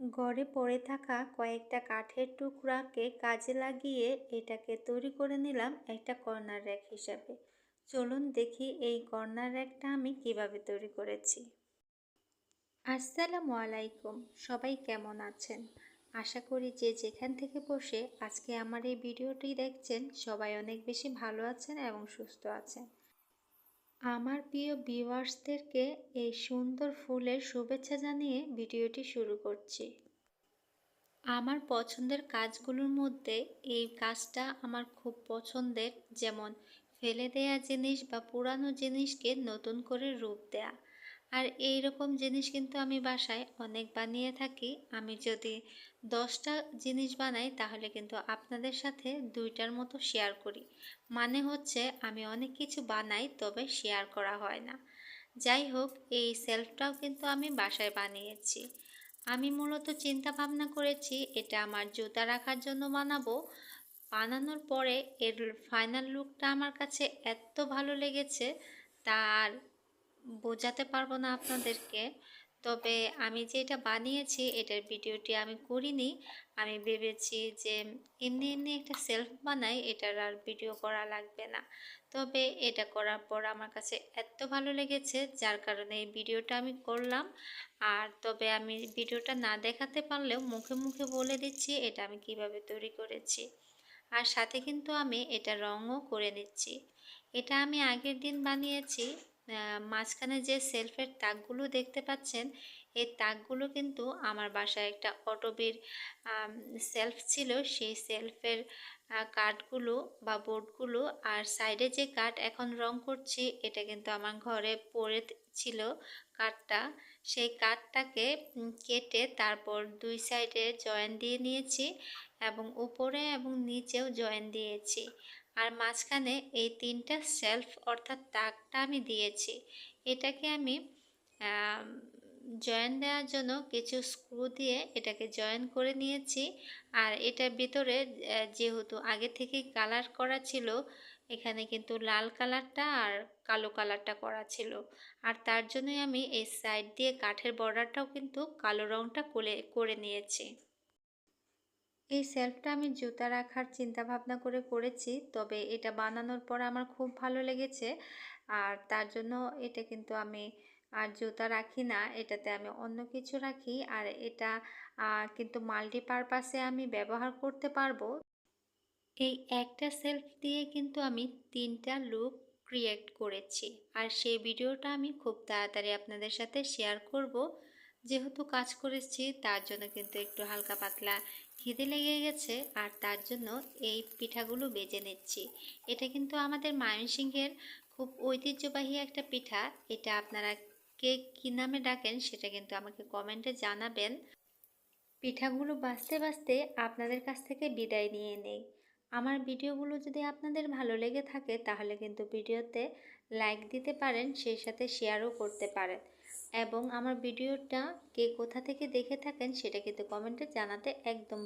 গড়ে পড়ে থাকা কয়েকটা কাঠের টুকরাকে কাজে লাগিয়ে এটাকে তৈরি করে নিলাম একটা কর্নার র্যাক হিসাবে। চলুন দেখি এই কর্নার র্যাকটা আমি কীভাবে তৈরি করেছি। আসসালামু আলাইকুম, সবাই কেমন আছেন? আশা করি যে যেখান থেকে বসে আজকে আমার এই ভিডিওটি দেখছেন সবাই অনেক বেশি ভালো আছেন এবং সুস্থ আছেন। আমার প্রিয় ভিউয়ার্সদেরকে এই সুন্দর ফুলের শুভেচ্ছা জানিয়ে ভিডিওটি শুরু করছি। আমার পছন্দের কাজগুলোর মধ্যে এই কাজটা আমার খুব পছন্দের, যেমন ফেলে দেয়া জিনিস বা পুরানো জিনিসকে নতুন করে রূপ দেয়া। আর এই রকম জিনিস কিন্তু আমি বাসায় অনেক বানিয়ে থাকি। আমি যদি দশটা জিনিস বানাই, তাহলে কিন্তু আপনাদের সাথে দুইটার মতো শেয়ার করি। মানে হচ্ছে, আমি অনেক কিছু বানাই, তবে শেয়ার করা হয় না। যাই হোক, এই সেলফটাও কিন্তু আমি বাসায় বানিয়েছি। আমি মূলত চিন্তা ভাবনা করেছি, এটা আমার জুতা রাখার জন্য বানাবো। বানানোর পরে এর ফাইনাল লুকটা আমার কাছে এত ভালো লেগেছে, তার বোঝাতে পারব না আপনাদেরকে। তবে আমি যেটা বানিয়েছি, এটার ভিডিওটি আমি করিনি। আমি ভেবেছি যে এমনি এমনি একটা সেলফ বানাই, এটার আর ভিডিও করা লাগবে না। তবে এটা করার পর আমার কাছে এত ভালো লেগেছে, যার কারণে এই ভিডিওটা আমি করলাম। আর তবে আমি ভিডিওটা না দেখাতে পারলেও মুখে মুখে বলে দিচ্ছি, এটা আমি কীভাবে তৈরি করেছি। আর সাথে কিন্তু আমি এটা রঙও করে নিচ্ছি। এটা আমি আগের দিন বানিয়েছি মাঝখানে যে সেলফের তাকগুলো দেখতে পাচ্ছেন, এই তাকগুলো কিন্তু আমার বাসায় একটা অটোবির সেলফ ছিল। সেই সেলফের কাঠগুলো বা বোর্ডগুলো আর সাইডে যে কাঠ এখন রং করছি, এটা কিন্তু আমার ঘরে পড়ে ছিল কাঠটা। সেই কাঠটাকে কেটে তারপর দুই সাইডে জয়েন দিয়ে নিয়েছি এবং উপরে এবং নিচেও জয়েন দিয়েছি। আর মাঝখানে এই তিনটা সেলফ অর্থাৎ তাকটা আমি দিয়েছি। এটাকে আমি জয়েন দেওয়ার জন্য কিছু স্ক্রু দিয়ে এটাকে জয়েন করে নিয়েছি। আর এটার ভিতরে যেহেতু আগে থেকেই কালার করা ছিল, এখানে কিন্তু লাল কালারটা আর কালো কালারটা করা ছিল। আর তার জন্যই আমি এই সাইড দিয়ে কাঠের বর্ডারটাও কিন্তু কালো রঙটা করে করে নিয়েছি। এই সেলফটা আমি জুতা রাখার চিন্তা ভাবনা করে করেছি, তবে এটা বানানোর পর আমার খুব ভালো লেগেছে। আর তার জন্য এটা কিন্তু আমি আর জুতা রাখি না, এটাতে আমি অন্য কিছু রাখি। আর এটা কিন্তু মাল্টিপারপাসে আমি ব্যবহার করতে পারব। এই একটা সেলফ দিয়ে কিন্তু আমি তিনটা লুক ক্রিয়েট করেছি। আর সেই ভিডিওটা আমি খুব তাড়াতাড়ি আপনাদের সাথে শেয়ার করব। যেহেতু কাজ করেছি, তার জন্য কিন্তু একটু হালকা পাতলা খিদে লেগে গেছে আর তার জন্য এই পিঠাগুলো বেজে নিচ্ছি। এটা কিন্তু আমাদের ময়মনসিংহের খুব ঐতিহ্যবাহী একটা পিঠা। এটা আপনারা কে কী নামে ডাকেন সেটা কিন্তু আমাকে কমেন্টে জানাবেন। পিঠাগুলো বাঁচতে বাঁচতে আপনাদের কাছ থেকে বিদায় নিয়ে নেই। আমার ভিডিওগুলো যদি আপনাদের ভালো লেগে থাকে, তাহলে কিন্তু ভিডিওতে লাইক দিতে পারেন, সেই সাথে শেয়ারও করতে পারেন। এবং আমার ভিডিওটা কে কোথা থেকে দেখে থাকেন সেটা কিন্তু কমেন্টে জানাতে একদম